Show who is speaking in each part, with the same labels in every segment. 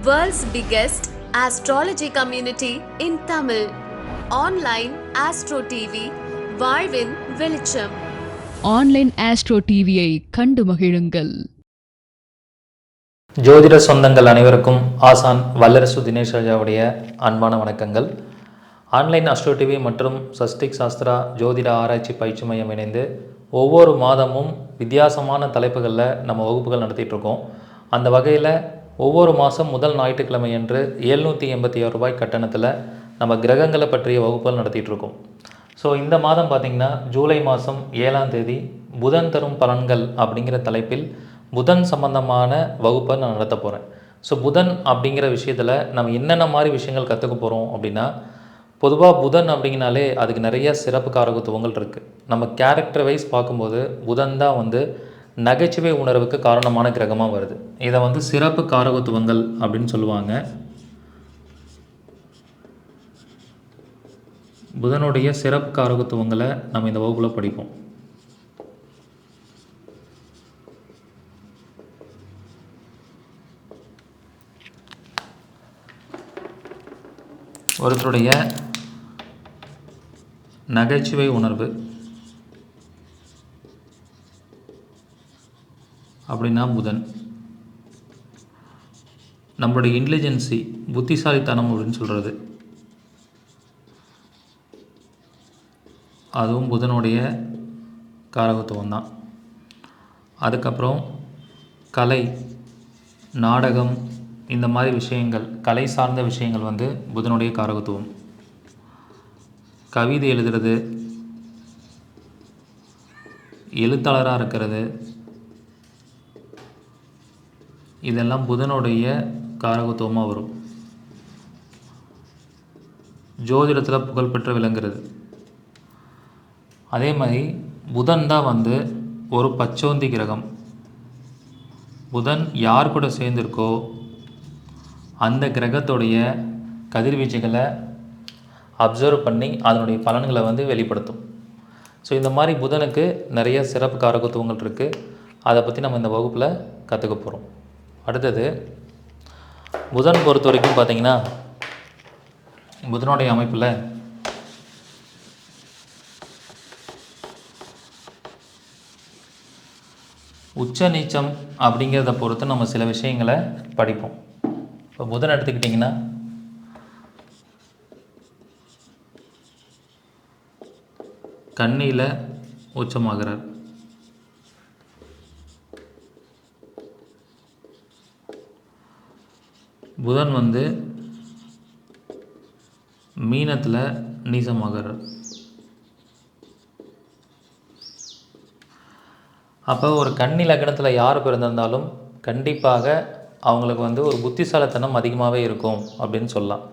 Speaker 1: World's biggest astrology community in Tamil. Online Astro TV, வாழ்வின் வெளிச்சம்
Speaker 2: online astro டிவியை கண்டு மகிழுங்கள்.
Speaker 3: ஜோதிட சொந்தங்கள் அனைவருக்கும் ஆசான் வல்லரசு தினேஷ் ராஜாவுடைய அன்பான வணக்கங்கள். ஆன்லைன் அஸ்ட்ரோ டிவி மற்றும் சஸ்டிக் சாஸ்திரா ஜோதிட ஆராய்ச்சி பயிற்சி மையம் இணைந்து ஒவ்வொரு மாதமும் வித்தியாசமான தலைப்புகளில் நம்ம வகுப்புகள் நடத்திட்டு இருக்கோம். அந்த வகையில் ஒவ்வொரு மாதம் முதல் ஞாயிற்றுக்கிழமை அன்று எழுநூற்றி எண்பத்தி ஆறு ரூபாய் கட்டணத்தில் நம்ம கிரகங்களை பற்றிய வகுப்புகள் நடத்திட்டுருக்கோம். ஸோ இந்த மாதம் பார்த்திங்கன்னா ஜூலை மாதம் ஏழாம் தேதி புதன் தரும் பலன்கள் அப்படிங்கிற தலைப்பில் புதன் சம்பந்தமான வகுப்பை நான் நடத்த போகிறேன் ஸோ புதன் அப்படிங்கிற விஷயத்தில் நம்ம என்னென்ன மாதிரி விஷயங்கள் கற்றுக்க போகிறோம் அப்படின்னா பொதுவாக புதன் அப்படிங்கனாலே அதுக்கு நிறைய சிறப்பு காரகத்துவங்கள் இருக்குது நம்ம கேரக்டர் வைஸ் பார்க்கும்போது புதன் தான் வந்து நகைச்சுவை உணர்வுக்கு காரணமான கிரகமாக வருது. இதை வந்து சிறப்பு காரகத்துவங்கள் அப்படின்னு சொல்லுவாங்க. புதனுடைய சிறப்பு காரகத்துவங்களை நம்ம இந்த வகுப்பில் படிப்போம். ஒருத்தருடைய நகைச்சுவை உணர்வு அப்படின்னா புதன். நம்மளுடைய இன்டெலிஜென்சி புத்திசாலித்தனம் அப்படின்னு சொல்கிறது அதுவும் புதனுடைய காரகத்துவம் தான். அதுக்கப்புறம் கலை நாடகம் இந்த மாதிரி விஷயங்கள் கலை சார்ந்த விஷயங்கள் வந்து புதனுடைய காரகத்துவம். கவிதை எழுதுறது எழுத்தாளராக இருக்கிறது இதெல்லாம் புதனுடைய காரகத்துவமாக வரும். ஜோதிடத்தில் புகழ்பெற்று விளங்குறது. அதே மாதிரி புதன் தான் வந்து ஒரு பச்சோந்தி கிரகம். புதன் யார் கூட சேர்ந்திருக்கோ அந்த கிரகத்துடைய கதிர்வீச்சுகளை அப்சர்வ் பண்ணி அதனுடைய பலன்களை வந்து வெளிப்படுத்தும். ஸோ இந்த மாதிரி புதனுக்கு நிறைய சிறப்பு காரகத்துவங்கள் இருக்குது அதை பற்றி நம்ம இந்த வகுப்பில் கற்றுக்க போகிறோம் அடுத்தது புதன் பொறுத்த வரைக்கும் பார்த்திங்கன்னா புதனுடைய அமைப்பில் உச்ச நீச்சம் அப்படிங்கிறத பொறுத்து நம்ம சில விஷயங்களை படிப்போம். இப்போ புதன் எடுத்துக்கிட்டிங்கன்னா கண்ணியில் உச்சமாகிறார். புதன் வந்து மீனத்தில் நீசமாகிறார். அப்போ ஒரு கன்னி லக்னத்தில் யார் பிறந்திருந்தாலும் கண்டிப்பாக அவங்களுக்கு வந்து ஒரு புத்திசாலித்தனம் அதிகமாகவே இருக்கும் அப்படின்னு சொல்லலாம்.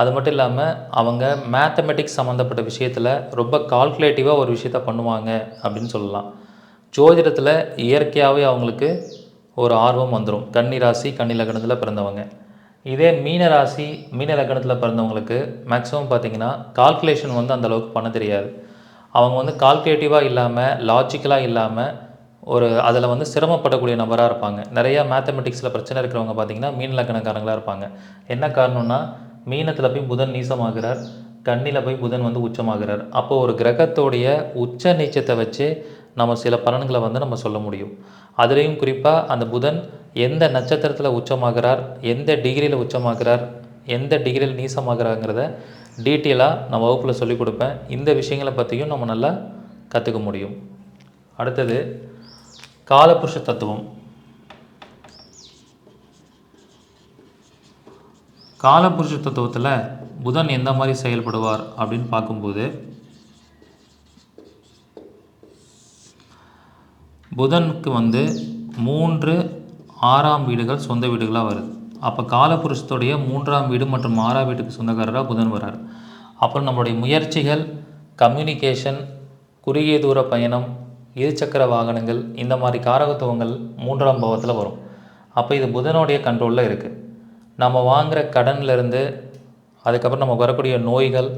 Speaker 3: அது மட்டும் இல்லாமல் அவங்க மேத்தமெட்டிக்ஸ் சம்மந்தப்பட்ட விஷயத்தில் ரொம்ப கால்குலேட்டிவாக ஒரு விஷயத்த பண்ணுவாங்க அப்படின்னு சொல்லலாம். ஜோதிடத்தில் இயற்கையாகவே அவங்களுக்கு ஒரு ஆர்வம் வந்துடும் கன்னி ராசி கன்னி லக்னத்தில் பிறந்தவங்க. இதே மீன ராசி மீன லக்னத்தில் பிறந்தவங்களுக்கு மேக்ஸிமம் பார்த்திங்கன்னா கால்குலேஷன் வந்து அந்த அளவுக்கு பண்ண தெரியாது. அவங்க வந்து கால்குலேட்டிவாக இல்லாமல் லாஜிக்கலாக இல்லாமல் ஒரு அதில் வந்து சிரமப்படக்கூடிய நபராக இருப்பாங்க. நிறையா மேத்தமெட்டிக்ஸில் பிரச்சனை இருக்கிறவங்க பார்த்திங்கன்னா மீன் லக்கணக்காரங்களாக இருப்பாங்க. என்ன காரணம்னா மீனத்தில் போய் புதன் நீசமாகிறார் கண்ணியில் போய் புதன் வந்து உச்சமாகிறார். அப்போது ஒரு கிரகத்தோடைய உச்ச நீச்சத்தை வச்சு நம்ம சில பலன்களை வந்து நம்ம சொல்ல முடியும். அதுலேயும் குறிப்பாக அந்த புதன் எந்த நட்சத்திரத்தில் உச்சமாகிறார் எந்த டிகிரியில் உச்சமாகிறார் எந்த டிகிரியில் நீசமாகிறாங்கிறத டீட்டெயிலாக நான் வகுப்பில் சொல்லிக் கொடுப்பேன். இந்த விஷயங்களை பற்றியும் நம்ம நல்லா கற்றுக்க முடியும். அடுத்தது காலபுருஷ தத்துவம். காலபுருஷ தத்துவத்தில் புதன் எந்த மாதிரி செயல்படுவார் அப்படின்னு பார்க்கும்போது புதனுக்கு வந்து மூன்று ஆறாம் வீடுகள் சொந்த வீடுகளாக வருது. அப்போ காலபுருஷத்துடைய மூன்றாம் வீடு மற்றும் ஆறாம் வீட்டுக்கு சொந்தக்காரராக புதன் வரார் அப்புறம் நம்மளுடைய முயற்சிகள் கம்யூனிகேஷன் குறுகிய தூர பயணம் இருசக்கர வாகனங்கள் இந்த மாதிரி காரகத்துவங்கள் மூன்றாம் பாவத்தில் வரும். அப்போ இது புதனுடைய கண்ட்ரோலில் இருக்குது நம்ம வாங்குகிற கடன்லேருந்து அதுக்கப்புறம் நமக்கு வரக்கூடிய நோய்கள்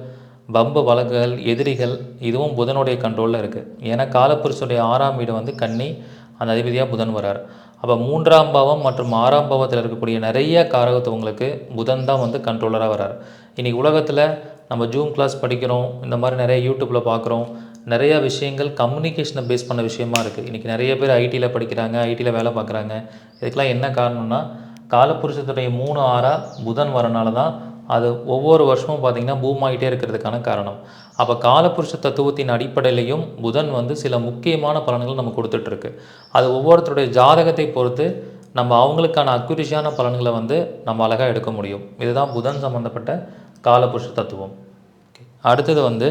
Speaker 3: வம்பு வழக்குகள் எதிரிகள் இதுவும் புதனுடைய கண்ட்ரோலில் இருக்குது ஏன்னா காலப்புருஷனுடைய ஆறாம் வீடு வந்து கன்னி அந்த அதிபதியாக புதன் வரார் அப்போ மூன்றாம் பாவம் மற்றும் ஆறாம் பாவத்தில் இருக்கக்கூடிய நிறைய காரகத்துவங்களுக்கு புதன் தான் வந்து கண்ட்ரோலராக வரார் இன்றைக்கி உலகத்தில் நம்ம ஜூம் கிளாஸ் படிக்கிறோம் இந்த மாதிரி நிறைய யூடியூப்பில் பார்க்குறோம் நிறைய விஷயங்கள் கம்யூனிகேஷனை பேஸ் பண்ண விஷயமா இருக்குது இன்றைக்கி நிறைய பேர் ஐடியில் படிக்கிறாங்க ஐடியில் வேலை பார்க்குறாங்க இதுக்கெல்லாம் என்ன காரணம்னா காலப்புருஷத்துடைய மூணு ஆறாக புதன் வரனால தான் அது ஒவ்வொரு வருஷமும் பார்த்திங்கன்னா பூம் ஆகிட்டே இருக்கிறதுக்கான காரணம். அப்போ காலப்புருஷ தத்துவத்தின் அடிப்படையிலையும் புதன் வந்து சில முக்கியமான பலன்கள் நம்ம கொடுத்துட்ருக்கு. அது ஒவ்வொருத்தருடைய ஜாதகத்தை பொறுத்து நம்ம அவங்களுக்கான அக்குரிஷியான பலன்களை வந்து நம்ம அழகாக எடுக்க முடியும். இதுதான் புதன் சம்மந்தப்பட்ட காலப்புருஷ தத்துவம். அடுத்தது வந்து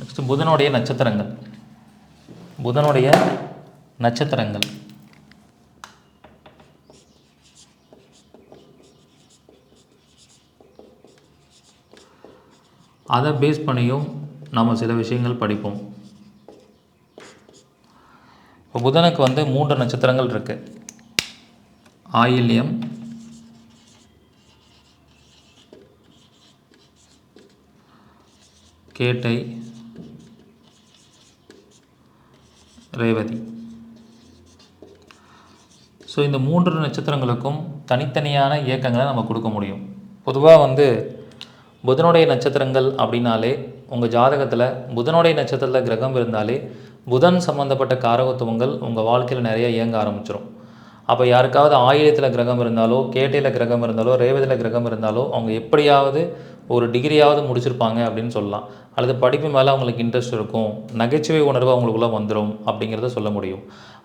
Speaker 3: நெக்ஸ்ட் புதனுடைய நட்சத்திரங்கள். புதனுடைய நட்சத்திரங்கள். அதை பேஸ் பண்ணியும் நம்ம சில விஷயங்கள் படிப்போம். இப்போ புதனுக்கு வந்து மூன்று நட்சத்திரங்கள் இருக்கு. ஆயில்யம் கேட்டை ரேவதி. ஸோ இந்த மூன்று நட்சத்திரங்களுக்கும் தனித்தனியான இயக்கங்களை நம்ம கொடுக்க முடியும். பொதுவாக வந்து புதனுடைய நட்சத்திரங்கள் அப்படின்னாலே உங்கள் ஜாதகத்தில் புதனுடைய நட்சத்திரத்தில் கிரகம் இருந்தாலே புதன் சம்மந்தப்பட்ட காரகத்துவங்கள் உங்கள் வாழ்க்கையில் நிறைய இயங்க ஆரம்பிச்சிடும் அப்போ யாருக்காவது ஆயிரத்தில் கிரகம் இருந்தாலோ கேட்டையில் கிரகம் இருந்தாலோ ரேவதியில் கிரகம் இருந்தாலோ அவங்க எப்படியாவது ஒரு டிகிரியாவது முடிச்சிருப்பாங்க அப்படின்னு சொல்லலாம். அல்லது படிப்பு மேலே அவங்களுக்கு இன்ட்ரெஸ்ட் இருக்கும். நகைச்சுவை உணர்வு அவங்களுக்குள்ளே வந்துடும் அப்படிங்கிறத சொல்ல முடியும்.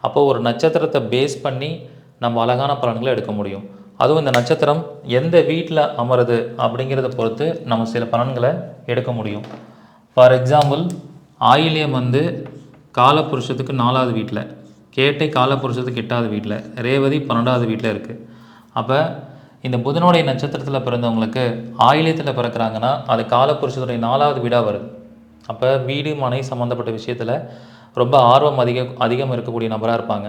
Speaker 3: அப்போ ஒரு நட்சத்திரத்தை பேஸ் பண்ணி நம்ம அழகான பலன்களை எடுக்க முடியும். அதுவும் இந்த நட்சத்திரம் எந்த வீட்டில் அமருது அப்படிங்கிறத பொறுத்து நம்ம சில பலன்களை எடுக்க முடியும். ஃபார் எக்ஸாம்பிள் ஆயிலியம் வந்து காலப்புருஷத்துக்கு நாலாவது வீட்டில் கேட்டை காலப்புருஷத்துக்கு எட்டாவது வீட்டில் ரேவதி பன்னெண்டாவது வீட்டில் இருக்குது அப்போ இந்த புதனுடைய நட்சத்திரத்தில் பிறந்தவங்களுக்கு ஆயிலியத்தில் பிறக்கிறாங்கன்னா அது காலப்புருஷத்துடைய நாலாவது வீடாக வருது. அப்போ வீடு மனை சம்மந்தப்பட்ட விஷயத்தில் ரொம்ப ஆர்வம் அதிக அதிகம் இருக்கக்கூடிய நபராக இருப்பாங்க.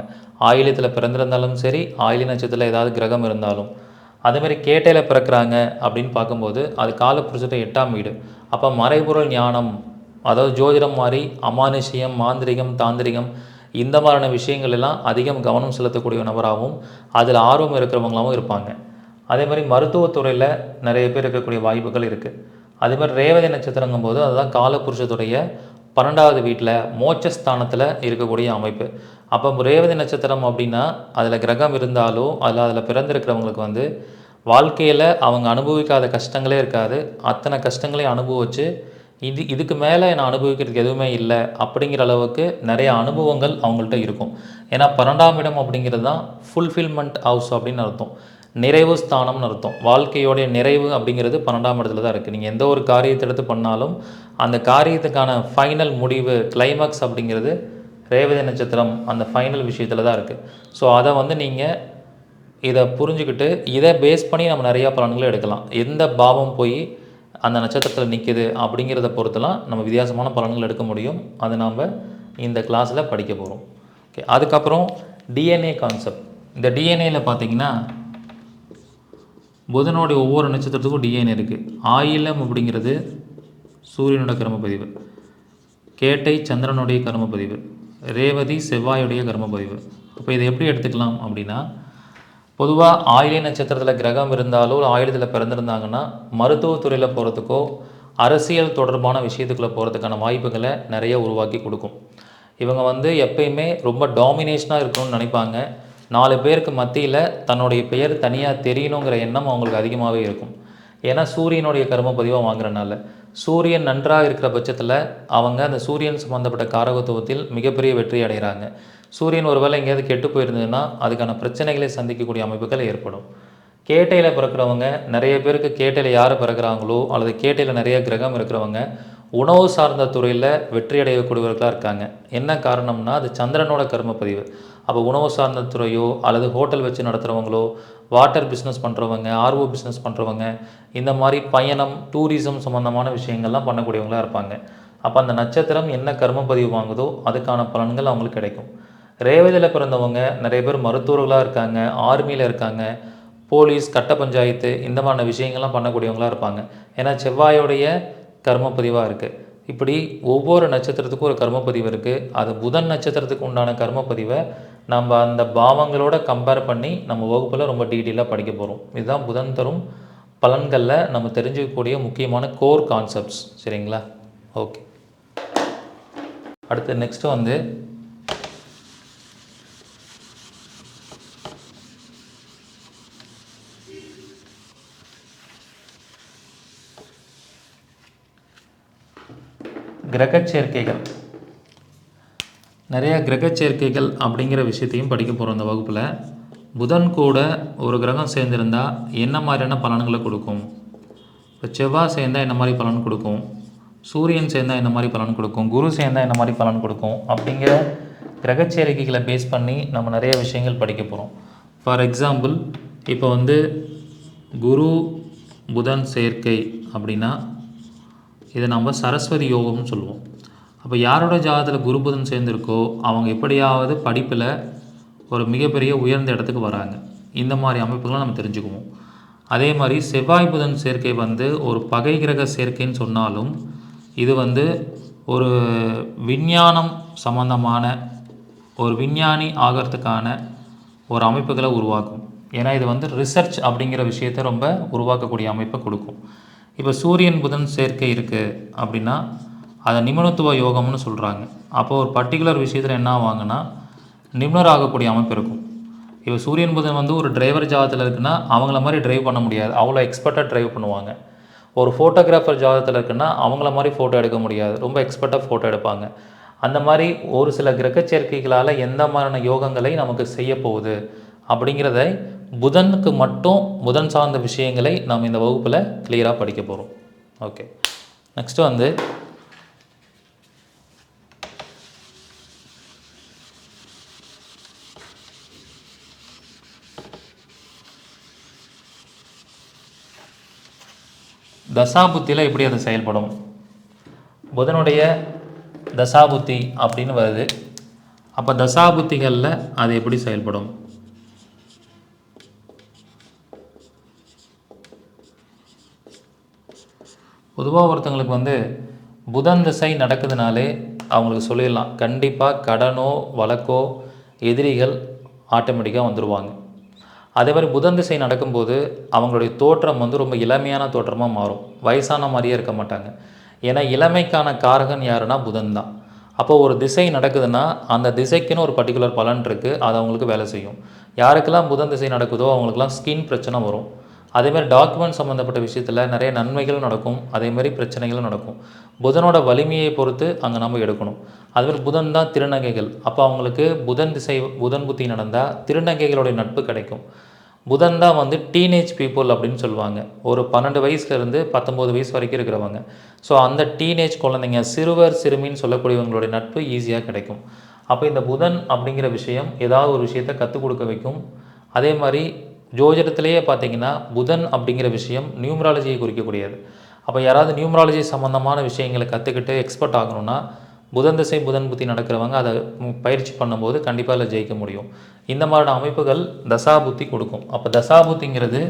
Speaker 3: ஆயிலியத்தில் பிறந்திருந்தாலும் சரி ஆயிலி நட்சத்திரத்தில் ஏதாவது கிரகம் இருந்தாலும். அதேமாரி கேட்டையில் பிறக்கிறாங்க அப்படின்னு பார்க்கும்போது அது காலப்புருஷத்தை எட்டாம் வீடு. அப்போ மறைபொருள் ஞானம் அதாவது ஜோதிடம் மாதிரி அமானுஷியம் மாந்திரிகம் தாந்திரிகம் இந்த மாதிரியான விஷயங்கள் எல்லாம் அதிகம் கவனம் செலுத்தக்கூடிய நபராகவும் அதில் ஆர்வம் இருக்கிறவங்களாகவும் இருப்பாங்க. அதே மாதிரி மருத்துவத்துறையில் நிறைய பேர் இருக்கக்கூடிய வாய்ப்புகள் இருக்குது அதே மாதிரி ரேவதி நட்சத்திரங்கும் போது அதுதான் காலபுருஷத்துடைய பன்னெண்டாவது வீட்டில் மோட்சஸ்தானத்தில் இருக்கக்கூடிய அமைப்பு. அப்போ ரேவதி நட்சத்திரம் அப்படின்னா அதில் கிரகம் இருந்தாலும் அதில் அதில் பிறந்திருக்கிறவங்களுக்கு வந்து வாழ்க்கையில் அவங்க அனுபவிக்காத கஷ்டங்களே இருக்காது. அத்தனை கஷ்டங்களையும் அனுபவிச்சு இது இதுக்கு மேலே நான் அனுபவிக்கிறதுக்கு எதுவுமே இல்லை அப்படிங்கிற அளவுக்கு நிறைய அனுபவங்கள் அவங்கள்ட்ட இருக்கும். ஏன்னா பன்னெண்டாம் இடம் அப்படிங்கிறது தான் ஃபுல்ஃபில்மெண்ட் ஹவுஸ் அப்படின்னு அர்த்தம். நிறைவு ஸ்தானம்னு அர்த்தம். வாழ்க்கையோடைய நிறைவு அப்படிங்கிறது பன்னெண்டாம் இடத்துல தான் இருக்குது நீங்கள் எந்த ஒரு காரியத்தை எடுத்து பண்ணாலும் அந்த காரியத்துக்கான ஃபைனல் முடிவு கிளைமாக்ஸ் அப்படிங்கிறது ரேவதி நட்சத்திரம் அந்த ஃபைனல் விஷயத்தில் தான் இருக்குது ஸோ அதை வந்து நீங்கள் இதை புரிஞ்சுக்கிட்டு இதை பேஸ் பண்ணி நம்ம நிறையா பலன்களை எடுக்கலாம். எந்த பாவம் போய் அந்த நட்சத்திரத்தில் நிற்கிது அப்படிங்கிறத பொறுத்தெல்லாம் நம்ம வித்தியாசமான பலன்கள் எடுக்க முடியும். அதை நாம் இந்த கிளாஸில் படிக்க போகிறோம் ஓகே அதுக்கப்புறம் டிஎன்ஏ கான்செப்ட் இந்த டிஎன்ஏயில் பார்த்தீங்கன்னா புதனுடைய ஒவ்வொரு நட்சத்திரத்துக்கும் டிஎன்ஏ இருக்குது ஆயிலம் அப்படிங்கிறது சூரியனோட கர்மப்பதிவு கேட்டை சந்திரனுடைய கர்மப்பதிவு ரேவதி செவ்வாயுடைய கர்மப்பதிவு இப்போ இதை எப்படி எடுத்துக்கலாம் அப்படின்னா பொதுவாக ஆயிலை நட்சத்திரத்தில் கிரகம் இருந்தாலோ ஆயிலத்தில் பிறந்திருந்தாங்கன்னா மருத்துவத்துறையில் போகிறதுக்கோ அரசியல் தொடர்பான விஷயத்துக்குள்ளே போகிறதுக்கான வாய்ப்புகளை நிறைய உருவாக்கி கொடுக்கும். இவங்க வந்து எப்பயுமே ரொம்ப டாமினேஷனாக இருக்கணும்னு நினைப்பாங்க. நாலு பேருக்கு மத்தியில் தன்னுடைய பெயர் தனியாக தெரியணுங்கிற எண்ணம் அவங்களுக்கு அதிகமாகவே இருக்கும். ஏன்னா சூரியனுடைய கர்ம பதிவாக வாங்குறனால. சூரியன் நன்றாக இருக்கிற பட்சத்தில் அவங்க அந்த சூரியன் சம்மந்தப்பட்ட காரகத்துவத்தில் மிகப்பெரிய வெற்றி அடைகிறாங்க. சூரியன் ஒருவேளை எங்கேயாவது கெட்டு போயிருந்ததுன்னா அதுக்கான பிரச்சனைகளை சந்திக்கக்கூடிய அமைப்புகள் ஏற்படும். கேட்டையில் பிறக்கிறவங்க நிறைய பேருக்கு கேட்டையில் யார் பிறக்கிறாங்களோ அல்லது கேட்டையில் நிறைய கிரகம் இருக்கிறவங்க உணவு சார்ந்த துறையில் வெற்றி அடையக்கூடியவர்களாக இருக்காங்க. என்ன காரணம்னா அது சந்திரனோட கர்மப்பதிவு. அப்போ உணவு சார்ந்த துறையோ அல்லது ஹோட்டல் வச்சு நடத்துகிறவங்களோ வாட்டர் பிஸ்னஸ் பண்ணுறவங்க ஆர்ஓ பிஸ்னஸ் பண்ணுறவங்க இந்த மாதிரி பயணம் டூரிசம் சம்மந்தமான விஷயங்கள்லாம் பண்ணக்கூடியவங்களாக இருப்பாங்க. அப்போ அந்த நட்சத்திரம் என்ன கர்மப்பதிவு வாங்குதோ அதுக்கான பலன்கள் அவங்களுக்கு கிடைக்கும். ரேவதியில் பிறந்தவங்க நிறைய பேர் மருத்துவர்களாக இருக்காங்க ஆர்மியில் இருக்காங்க போலீஸ் கட்ட பஞ்சாயத்து இந்த மாதிரியான விஷயங்கள்லாம் பண்ணக்கூடியவங்களாக இருப்பாங்க. ஏன்னா செவ்வாயோடைய கர்மப்பதிவாக இருக்குது இப்படி ஒவ்வொரு நட்சத்திரத்துக்கும் ஒரு கர்மப்பதிவு இருக்குது அது புதன் நட்சத்திரத்துக்கு உண்டான கர்மப்பதிவை நம்ம அந்த பாவங்களோட கம்பேர் பண்ணி நம்ம வகுப்பில் ரொம்ப டீட்டெயிலாக படிக்க போகிறோம் இதுதான் புதன் தரும் பலன்களில் நம்ம தெரிஞ்சுக்கக்கூடிய முக்கியமான கோர் கான்செப்ட்ஸ் சரிங்களா? ஓகே அடுத்து நெக்ஸ்ட்டு வந்து கிரகச்சேர்க்கைகள் சேர்க்கைகள். கிரகச்சேர்க்கைகள் அப்படிங்கிற விஷயத்தையும் படிக்க போகிறோம் இந்த வகுப்பில். புதன் கூட ஒரு கிரகம் சேர்ந்திருந்தால் என்ன மாதிரியான பலன்களை கொடுக்கும்? இப்போ செவ்வாய் சேர்ந்தால் என்ன மாதிரி பலன் கொடுக்கும்? சூரியன் சேர்ந்தால் என்ன மாதிரி பலன் கொடுக்கும்? குரு சேர்ந்தால் என்ன மாதிரி பலன் கொடுக்கும்? அப்படிங்கிற கிரகச்சேரிக்கைகளை பேஸ் பண்ணி நம்ம நிறைய விஷயங்கள் படிக்க போகிறோம் ஃபார் எக்ஸாம்பிள் இப்போ வந்து குரு புதன் சேர்க்கை அப்படின்னா இதை நம்ம சரஸ்வதி யோகம்னு சொல்லுவோம். அப்போ யாரோட ஜாதகத்தில் குரு புதன் சேர்ந்துருக்கோ அவங்க எப்படியாவது படிப்பில் ஒரு மிகப்பெரிய உயர்ந்த இடத்துக்கு வராங்க. இந்த மாதிரி அமைப்புகளை நம்ம தெரிஞ்சுக்குவோம். அதே மாதிரி செவ்வாய் புதன் சேர்க்கை வந்து ஒரு பகை கிரக சேர்க்கைன்னு சொன்னாலும் இது வந்து ஒரு விஞ்ஞானம் சம்பந்தமான ஒரு விஞ்ஞானி ஆகிறதுக்கான ஒரு அமைப்புகளை உருவாக்கும். ஏன்னா இது வந்து ரிசர்ச் அப்படிங்கிற விஷயத்தை ரொம்ப உருவாக்கக்கூடிய அமைப்பை கொடுக்கும். இப்போ சூரியன் புதன் சேர்க்கை இருக்குது அப்படின்னா அதை நிபுணத்துவ யோகம்னு சொல்கிறாங்க அப்போ ஒரு பர்டிகுலர் விஷயத்தில் என்ன ஆவாங்கன்னா நிபுணர் ஆகக்கூடிய அமைப்பு இருக்கும். இப்போ சூரியன் புதன் வந்து ஒரு டிரைவர் ஜாதத்தில் இருக்குன்னா அவங்கள மாதிரி டிரைவ் பண்ண முடியாது. அவ்வளோ எக்ஸ்பர்ட்டாக டிரைவ் பண்ணுவாங்க. ஒரு ஃபோட்டோகிராஃபர் ஜாதத்தில் இருக்குன்னா அவங்கள மாதிரி ஃபோட்டோ எடுக்க முடியாது. ரொம்ப எக்ஸ்பர்ட்டாக ஃபோட்டோ எடுப்பாங்க. அந்த மாதிரி ஒரு சில கிரக சேர்க்கைகளால் எந்த மாதிரியான யோகங்களை நமக்கு செய்ய போகுது அப்படிங்கிறத புதனுக்கு மட்டும் புதன் சார்ந்த விஷயங்களை நாம் இந்த வகுப்பில் கிளியராக படிக்க போகிறோம் ஓகே நெக்ஸ்ட்டு வந்து தசாபுத்தியில் எப்படி அது செயல்படும்? புதனுடைய தசாபுத்தி அப்படின்னு வருது. அப்போ தசாபுத்திகளில் அது எப்படி செயல்படும்? பொதுவாக ஒருத்தங்களுக்கு வந்து புதன் திசை நடக்குதுனாலே அவங்களுக்கு சொல்லிடலாம். கண்டிப்பாக கடனோ வழக்கோ எதிரிகள் ஆட்டோமேட்டிக்காக வந்துடுவாங்க அதே மாதிரி புதன் திசை நடக்கும்போது அவங்களுடைய தோற்றம் வந்து ரொம்ப இளமையான தோற்றமாக மாறும். வயசான மாதிரியே இருக்க மாட்டாங்க. ஏன்னா இளமைக்கான காரகன் யாருன்னா புதன் தான். அப்போ ஒரு திசை நடக்குதுன்னா அந்த திசைக்குன்னு ஒரு பர்டிகுலர் பலன் இருக்குது அது அவங்களுக்கு வேலை செய்யும். யாருக்கெல்லாம் புதன் திசை நடக்குதோ அவங்களுக்குலாம் ஸ்கின் பிரச்சனை வரும். அதேமாதிரி டாக்குமெண்ட் சம்மந்தப்பட்ட விஷயத்தில் நிறைய நன்மைகள் நடக்கும். அதேமாதிரி பிரச்சனைகளும் நடக்கும். புதனோட வலிமையை பொறுத்து அங்கே நம்ம எடுக்கணும். அதுமாதிரி புதன் தான் திருநங்கைகள். அப்போ அவங்களுக்கு புதன் திசை புதன் புத்தி நடந்தால் திருநங்கைகளுடைய நட்பு கிடைக்கும். புதன் தான் வந்து டீனேஜ் பீப்புள் அப்படின்னு சொல்லுவாங்க. ஒரு பன்னெண்டு வயசுலேருந்து பத்தொம்போது வயசு வரைக்கும் இருக்கிறவங்க. ஸோ அந்த டீனேஜ் குழந்தைங்க சிறுவர் சிறுமின்னு சொல்லக்கூடியவங்களுடைய நட்பு ஈஸியாக கிடைக்கும். அப்போ இந்த புதன் அப்படிங்கிற விஷயம் ஏதாவது ஒரு விஷயத்தை கற்றுக் கொடுக்க வைக்கும். அதே மாதிரி ஜோதிடத்திலேயே பார்த்தீங்கன்னா புதன் அப்படிங்கிற விஷயம் நியூமராலஜியை குறிக்கக்கூடியது. அப்போ யாராவது நியூமராலஜி சம்மந்தமான விஷயங்களை கற்றுக்கிட்டு எக்ஸ்பர்ட் ஆகணும்னா புதன் திசை புதன் புத்தி நடக்கிறவங்க அதை பயிற்சி பண்ணும்போது கண்டிப்பாக அதில் ஜெயிக்க முடியும். இந்த மாதிரியான அமைப்புகள் தசா புத்தி கொடுக்கும். அப்போ தசாபுத்திங்கிறது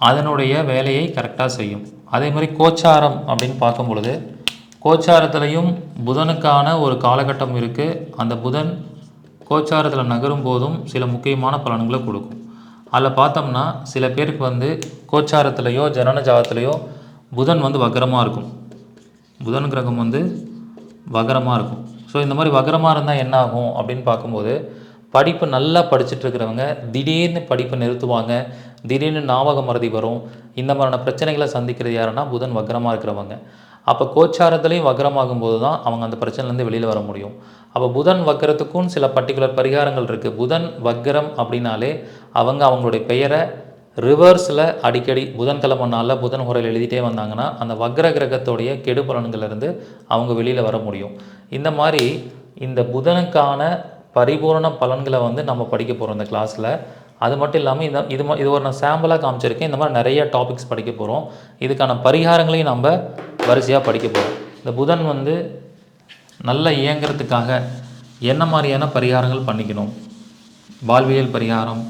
Speaker 3: அதனுடைய வேலையை கரெக்டாக செய்யும். அதே மாதிரி கோச்சாரம் அப்படின்னு பார்க்கும் பொழுது கோச்சாரத்திலையும் புதனுக்கான ஒரு காலகட்டம் இருக்குது அந்த புதன் கோச்சாரத்தில் நகரும் போதும் சில முக்கியமான பலன்களை கொடுக்கும். அதில் பார்த்தோம்னா சில பேருக்கு வந்து கோச்சாரத்துலேயோ ஜனன ஜாதத்துலேயோ புதன் வந்து வக்கரமாக இருக்கும். புதன் கிரகம் வந்து வகரமாக இருக்கும். ஸோ இந்த மாதிரி வக்கரமாக இருந்தால் என்ன ஆகும் அப்படின்னு பார்க்கும்போது படிப்பு நல்லா படிச்சுட்டு இருக்கிறவங்க திடீர்னு படிப்பை நிறுத்துவாங்க. திடீர்னு ஞாபக மறதி வரும். இந்த மாதிரியான பிரச்சனைகளை சந்திக்கிறது யாருன்னா புதன் வக்கரமாக இருக்கிறவங்க. அப்போ கோச்சாரத்துலேயும் வக்கரமாகும் போது தான் அவங்க அந்த பிரச்சனைலேருந்து வெளியில் வர முடியும். அப்போ புதன் வக்கரத்துக்கும் சில பர்டிகுலர் பரிகாரங்கள் இருக்குது புதன் வக்கரம் அப்படின்னாலே அவங்க அவங்களுடைய பெயரை ரிவர்ஸில் அடிக்கடி புதன்கிழமை நாளில் புதன் முறையில் எழுதிட்டே வந்தாங்கன்னா அந்த வக்ர கிரகத்தோடைய கெடு பலன்கள்லேருந்து அவங்க வெளியில் வர முடியும். இந்த மாதிரி இந்த புதனுக்கான பரிபூரண பலன்களை வந்து நம்ம படிக்க போகிறோம் இந்த கிளாஸில் அது மட்டும் இல்லாமல் இந்த இது இது ஒரு நான் சாம்பிளாக காமிச்சிருக்கேன். இந்த மாதிரி நிறைய டாபிக்ஸ் படிக்க போகிறோம் இதுக்கான பரிகாரங்களையும் நம்ம வரிசையாக படிக்க போகிறோம் இந்த புதன் வந்து நல்லா இயங்கிறதுக்காக என்ன மாதிரியான பரிகாரங்கள் பண்ணிக்கணும்? வாழ்வியல் பரிகாரம்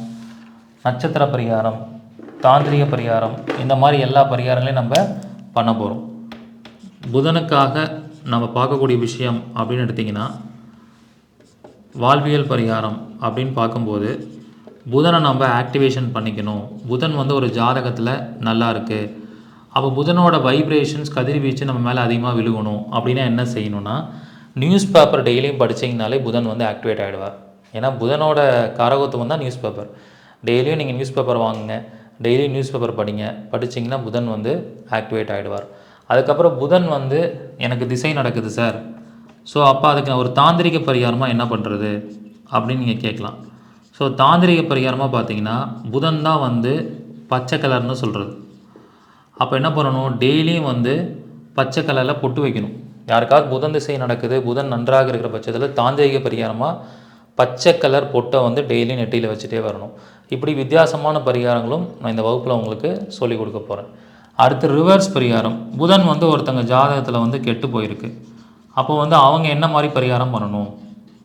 Speaker 3: நட்சத்திர பரிகாரம் தாந்திரிக பரிகாரம் இந்த மாதிரி எல்லா பரிகாரங்களையும் நம்ம பண்ண போகிறோம் புதனுக்காக நம்ம பார்க்கக்கூடிய விஷயம் அப்படின்னு எடுத்திங்கன்னா வாழ்வியல் பரிகாரம் அப்படின்னு பார்க்கும்போது புதனை நம்ம ஆக்டிவேஷன் பண்ணிக்கணும். புதன் வந்து ஒரு ஜாதகத்தில் நல்லா இருக்குது அப்போ புதனோட வைப்ரேஷன்ஸ் கதிர்வீச்சு நம்ம மேலே அதிகமாக விழுகணும். அப்படின்னா என்ன செய்யணும்னா நியூஸ் பேப்பர் டெய்லியும் படிச்சீங்கனாலே புதன் வந்து ஆக்டிவேட் ஆகிடுவார் ஏன்னா புதனோட காரகத்துவம் தான் நியூஸ் பேப்பர் டெய்லியும் நீங்கள் நியூஸ் பேப்பர் வாங்குங்க. டெய்லியும் நியூஸ் பேப்பர் படிங்க. படிச்சீங்கன்னா புதன் வந்து ஆக்டிவேட் ஆகிடுவார் அதுக்கப்புறம் புதன் வந்து எனக்கு திசை நடக்குது சார். ஸோ அப்போ அதுக்கு ஒரு தாந்திரிக பரிகாரமாக என்ன பண்ணுறது அப்படின்னு நீங்கள் கேட்கலாம். ஸோ தாந்திரிக பரிகாரமாக பார்த்தீங்கன்னா புதன் தான் வந்து பச்சை கலர்னு சொல்கிறது அப்போ என்ன பண்ணணும்? டெய்லியும் வந்து பச்சை கலரில் பொட்டு வைக்கணும். யாருக்காவது புதன் திசை நடக்குது புதன் நன்றாக இருக்கிற பட்சத்தில் தாந்திரிக பரிகாரமாக பச்சை கலர் பொட்டை வந்து டெய்லியும் நெட்டியில் வச்சுட்டே வரணும். இப்படி வித்தியாசமான பரிகாரங்களும் நான் இந்த வகுப்பில் உங்களுக்கு சொல்லிக் கொடுக்க போகிறேன் அடுத்து ரிவர்ஸ் பரிகாரம். புதன் வந்து ஒருத்தங்க ஜாதகத்தில் வந்து கெட்டு போயிருக்கு. அப்போ வந்து அவங்க என்ன மாதிரி பரிகாரம் பண்ணணும்?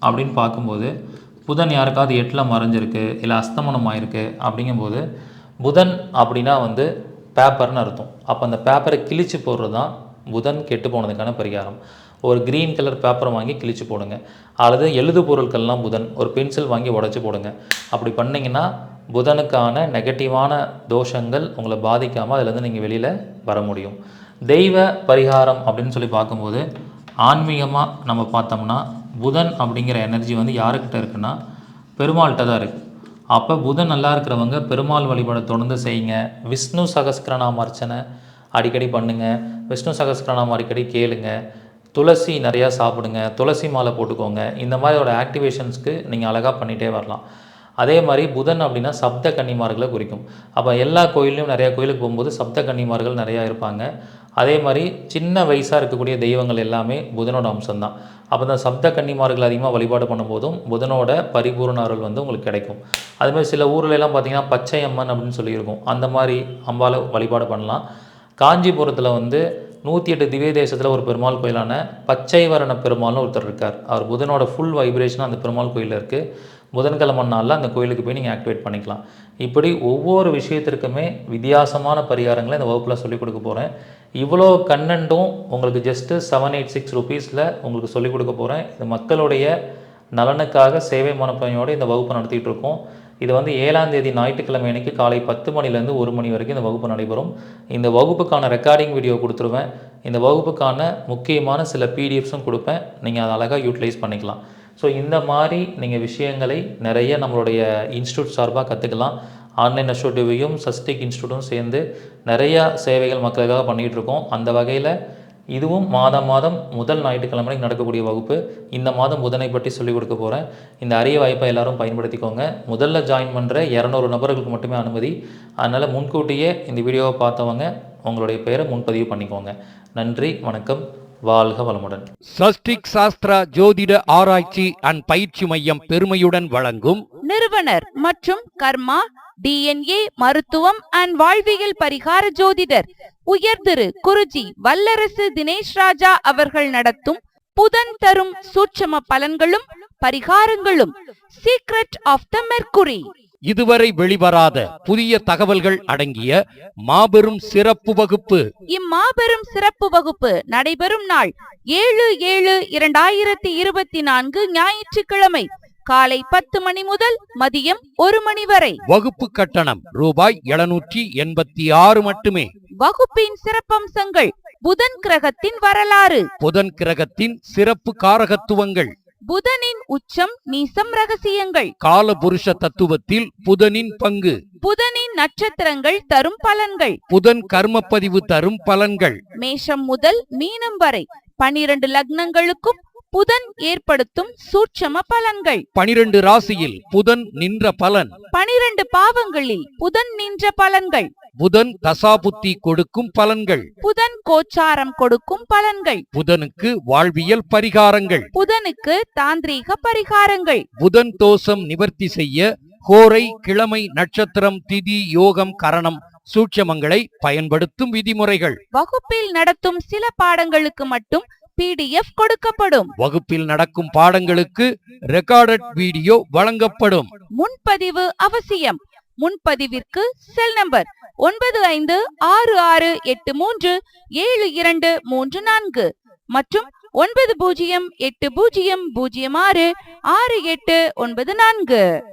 Speaker 3: அப்படின்னு பார்க்கும்போது புதன் யாருக்காவது எட்டில் மறைஞ்சிருக்கு இல்லை அஸ்தமனம் ஆயிருக்கு அப்படிங்கும்போது புதன் அப்படின்னா வந்து பேப்பர்னு அர்த்தம். அப்போ அந்த பேப்பரை கிழிச்சு போடுறது தான் புதன் கெட்டு போனதுக்கான பரிகாரம். ஒரு க்ரீன் கலர் பேப்பரை வாங்கி கிழிச்சு போடுங்க. அல்லது எழுது பொருட்கள்லாம் புதன் ஒரு பென்சில் வாங்கி உடச்சி போடுங்க. அப்படி பண்ணிங்கன்னா புதனுக்கான நெகட்டிவான தோஷங்கள் உங்களை பாதிக்காமல் அதுலேருந்து நீங்கள் வெளியில் வர முடியும். தெய்வ பரிகாரம் அப்படின்னு சொல்லி பார்க்கும்போது ஆன்மீகமாக நம்ம பார்த்தோம்னா புதன் அப்படிங்கிற எனர்ஜி வந்து யாருக்கிட்ட இருக்குன்னா பெருமாள்கிட்ட தான் இருக்குது அப்போ புதன் நல்லா இருக்கிறவங்க பெருமாள் வழிபாடு தொடர்ந்து செய்யுங்க. விஷ்ணு சகஸ்கிரநாம அர்ச்சனை அடிக்கடி பண்ணுங்க. விஷ்ணு சகஸ்கரநாமம் அடிக்கடி கேளுங்க. துளசி நிறையா சாப்பிடுங்க. துளசி மாலை போட்டுக்கோங்க. இந்த மாதிரியோட ஆக்டிவேஷன்ஸ்க்கு நீங்கள் அழகாக பண்ணிகிட்டே வரலாம். அதே மாதிரி புதன் அப்படின்னா சப்த கன்னிமார்களை குறிக்கும். அப்போ எல்லா கோயிலையும் நிறையா கோயிலுக்கு போகும்போது சப்த கன்னிமார்கள் நிறையா இருப்பாங்க. அதே மாதிரி சின்ன வயசாக இருக்கக்கூடிய தெய்வங்கள் எல்லாமே புதனோட அம்சம்தான். அப்போ தான் சப்த கன்னிமார்கள் அதிகமாக வழிபாடு பண்ணும்போதும் புதனோட பரிபூர்ண அருள் வந்து உங்களுக்கு கிடைக்கும். அதுமாதிரி சில ஊர்லெலாம் பார்த்திங்கன்னா பார்த்தீங்கன்னா பச்சை அம்மன் அப்படின்னு சொல்லியிருக்கும். அந்த மாதிரி அம்பாவை வழிபாடு பண்ணலாம். காஞ்சிபுரத்தில் வந்து நூற்றி எட்டு திவ்ய தேசத்தில் ஒரு பெருமாள் கோயிலான பச்சைவரண பெருமாள்னு ஒருத்தர் இருக்கார். அவர் புதனோட ஃபுல் வைப்ரேஷன் அந்த பெருமாள் கோயிலில் இருக்குது புதன்கிழமை நாளில் அந்த கோயிலுக்கு போய் நீங்கள் ஆக்டிவேட் பண்ணிக்கலாம். இப்படி ஒவ்வொரு விஷயத்திற்குமே வித்தியாசமான பரிகாரங்களை இந்த வகுப்பில் சொல்லிக் கொடுக்க போகிறேன் இவ்வளோ கண்ணண்டும் உங்களுக்கு ஜஸ்ட்டு செவன் எயிட் சிக்ஸ் ருபீஸில் உங்களுக்கு சொல்லிக் கொடுக்க போகிறேன் இது மக்களுடைய நலனுக்காக சேவை மனப்பணியோடு இந்த வகுப்பு நடத்திட்டு இருக்கோம். இது வந்து ஏழாம் தேதி ஞாயிற்றுக்கிழமை அன்னைக்கு காலை பத்து மணிலேருந்து ஒரு மணி வரைக்கும் இந்த வகுப்பு நடைபெறும். இந்த வகுப்புக்கான ரெக்கார்டிங் வீடியோ கொடுத்துருவேன். இந்த வகுப்புக்கான முக்கியமான சில பிடிஎஃப்ஸும் கொடுப்பேன். நீங்கள் அதை அழகாக யூட்டிலைஸ் பண்ணிக்கலாம். ஸோ இந்த மாதிரி நீங்கள் விஷயங்களை நிறைய நம்மளுடைய இன்ஸ்டியூட் சார்பாக கற்றுக்கலாம் ஆன்லைன் அசோட்டிவையும் சஸ்டிக் இன்ஸ்டியூட்டும் சேர்ந்து நிறையா சேவைகள் மக்களுக்காக பண்ணிகிட்டு இருக்கோம் அந்த வகையில் இதுவும் மாதம் மாதம் முதல் ஞாயிற்றுக்கிழமை நடக்கக்கூடிய வகுப்பு. இந்த மாதம் புதனை பற்றி சொல்லிக் கொடுக்க போகிறேன் இந்த அரிய வாய்ப்பை எல்லாரும் பயன்படுத்திக்கோங்க. முதல்ல ஜாயின் பண்ணுற இரநூறு நபர்களுக்கு மட்டுமே அனுமதி. அதனால் முன்கூட்டியே இந்த வீடியோவை பார்த்தவங்க உங்களுடைய பெயரை முன்பதிவு பண்ணிக்கோங்க. நன்றி வணக்கம் வாழ்க வளமுடன்.
Speaker 4: சஷ்டிக் சாஸ்திரா ஜோதிட ஆராய்ச்சி அண்ட் பயிற்சி மையம் பெருமையுடன் வழங்கும்
Speaker 5: நிறுவனர் மற்றும் கர்மா டிஎன்ஏ மருத்துவம் அண்ட் வாழ்வியல் பரிகார ஜோதிடர். உயர் திரு குருஜி வல்லரசு தினேஷ் ராஜா அவர்கள் நடத்தும் புதன் தரும் சூட்சம பலன்களும் பரிகாரங்களும். சீக்ரெட் ஆஃப் த மெர்க்குரி
Speaker 4: இதுவரை வெளிவராத புதிய தகவல்கள் அடங்கிய மாபெரும் சிறப்பு வகுப்பு.
Speaker 5: இம்மாபெரும் சிறப்பு வகுப்பு நடைபெறும் நாள் ஏழு ஏழு இரண்டாயிரத்தி இருபத்தி நான்கு ஞாயிற்றுக்கிழமை. காலை பத்து மணி முதல் மதியம் ஒரு மணி வரை.
Speaker 4: வகுப்பு கட்டணம் ரூபாய் எழுநூற்றி எண்பத்தி ஆறு மட்டுமே.
Speaker 5: வகுப்பின் சிறப்பம்சங்கள் புதன் கிரகத்தின் வரலாறு.
Speaker 4: புதன் கிரகத்தின் சிறப்பு காரகத்துவங்கள்.
Speaker 5: புதனின் உச்சம் நீசம் ரகசியங்கள்.
Speaker 4: காலபுருஷ தத்துவத்தில் புதனின் பங்கு.
Speaker 5: புதனின் நட்சத்திரங்கள் தரும் பலன்கள்.
Speaker 4: புதன் கர்மப்பதிவு தரும் பலன்கள்.
Speaker 5: மேஷம் முதல் மீனம் வரை பனிரெண்டு லக்னங்களுக்கும் புதன் ஏற்படுத்தும் சூட்சம பலன்கள்.
Speaker 4: பனிரெண்டு ராசியில் புதன் நின்ற பலன்.
Speaker 5: பனிரெண்டு பாவங்களில் புதன் நின்ற பலன்கள்.
Speaker 4: புதன் தசாபுத்தி கொடுக்கும் பலன்கள்.
Speaker 5: புதன் கோச்சாரம் கொடுக்கும் பலன்கள்.
Speaker 4: புதனுக்கு வாழ்வியல் பரிகாரங்கள்.
Speaker 5: புதனுக்கு தாந்திரீக பரிகாரங்கள்.
Speaker 4: புதன் தோஷம் நிவர்த்தி செய்ய கோரை கிழமை நட்சத்திரம் திதி யோகம் கரணம் சூட்சமங்களை பயன்படுத்தும் விதிமுறைகள்.
Speaker 5: வகுப்பில் நடத்தும் சில பாடங்களுக்கு மட்டும் பிடிஎஃப் கொடுக்கப்படும்.
Speaker 4: வகுப்பில் நடக்கும் பாடங்களுக்கு ரெக்கார்டட் வீடியோ வழங்கப்படும்.
Speaker 5: முன்பதிவு அவசியம். முன்பதிவிற்கு செல் நம்பர் ஒன்பது ஐந்து ஆறு ஆறு எட்டு மூன்று ஏழு இரண்டு மூன்று நான்கு மற்றும் ஒன்பது பூஜ்ஜியம் எட்டு பூஜ்ஜியம் பூஜ்ஜியம் ஆறு ஆறு எட்டு ஒன்பது நான்கு.